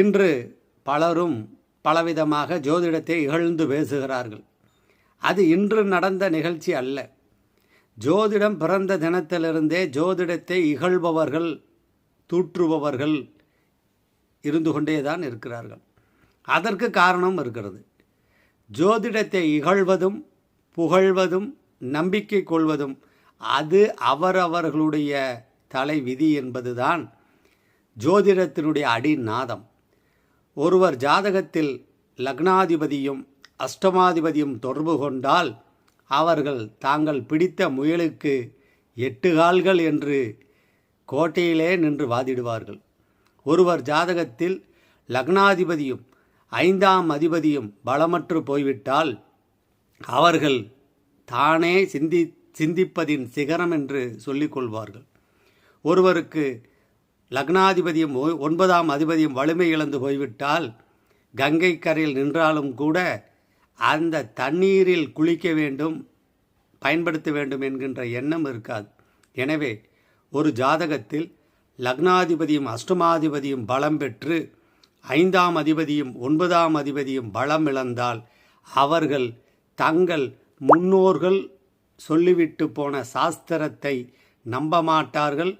இன்று பலரும் பலவிதமாக ஜோதிடத்தை இகழ்ந்து பேசுகிறார்கள். அது இன்று நடந்த நிகழ்ச்சி அல்ல. ஜோதிடம் பிறந்த தினத்திலிருந்தே ஜோதிடத்தை இகழ்பவர்கள் தூற்றுபவர்கள் இருந்து கொண்டே தான் இருக்கிறார்கள். அதற்கு காரணம் இருக்கிறது. ஜோதிடத்தை இகழ்வதும் புகழ்வதும் நம்பிக்கை கொள்வதும் அது அவரவர்களுடைய தலை விதி என்பதுதான் ஜோதிடத்தினுடைய அடிநாதம். ஒருவர் ஜாதகத்தில் லக்னாதிபதியும் அஷ்டமாதிபதியும் தொடர்பு கொண்டால் அவர்கள் தாங்கள் பிடித்த முயலுக்கு எட்டு கால்கள் என்று கோட்டையிலே நின்று வாதிடுவார்கள். ஒருவர் ஜாதகத்தில் லக்னாதிபதியும் ஐந்தாம் அதிபதியும் பலமற்று போய்விட்டால் அவர்கள் தானே சிந்தி சிந்திப்பதின் சிகரம் என்று சொல்லிக்கொள்வார்கள். ஒருவருக்கு லக்னாதிபதியும் ஒ- ஒன்பதாம் அதிபதியும் வலிமை இழந்து போய்விட்டால் கங்கை கரையில் நின்றாலும் கூட அந்த தண்ணீரில் குளிக்க வேண்டும் பயன்படுத்த வேண்டும் என்கின்ற எண்ணம் இருக்காது. எனவே ஒரு ஜாதகத்தில் லக்னாதிபதியும் அஷ்டமாதிபதியும் பலம் பெற்று ஐந்தாம் அதிபதியும் ஒன்பதாம் அதிபதியும் பலம் இழந்தால் அவர்கள் தங்கள் முன்னோர்கள் சொல்லிவிட்டு போன சாஸ்திரத்தை நம்ப மாட்டார்கள்.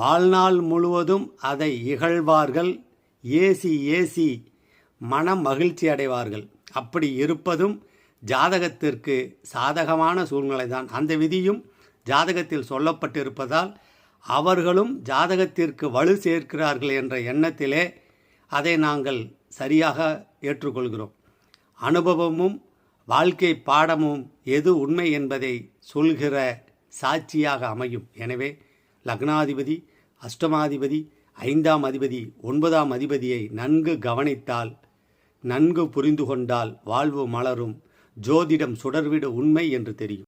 வாழ்நாள் முழுவதும் அதை இகழ்வார்கள். ஏசி ஏசி மன மகிழ்ச்சி அடைவார்கள். அப்படி இருப்பதும் ஜாதகத்திற்கு சாதகமான சூழ்நிலை தான் அந்த விதியும் ஜாதகத்தில் சொல்லப்பட்டிருப்பதால் அவர்களும் ஜாதகத்திற்கு வலு சேர்க்கிறார்கள் என்ற எண்ணத்திலே அதை நாங்கள் சரியாக ஏற்றுக்கொள்கிறோம். அனுபவமும் வாழ்க்கை பாடமும் எது உண்மை என்பதை சொல்கிற சாட்சியாக அமையும். எனவே லக்னாதிபதி அஷ்டமாதிபதி ஐந்தாம் அதிபதி ஒன்பதாம் அதிபதியை நன்கு கவனித்தால் நன்கு புரிந்து கொண்டால் வாழ்வு மலரும். ஜோதிடம் சுடர்விட உண்மை என்று தெரியும்.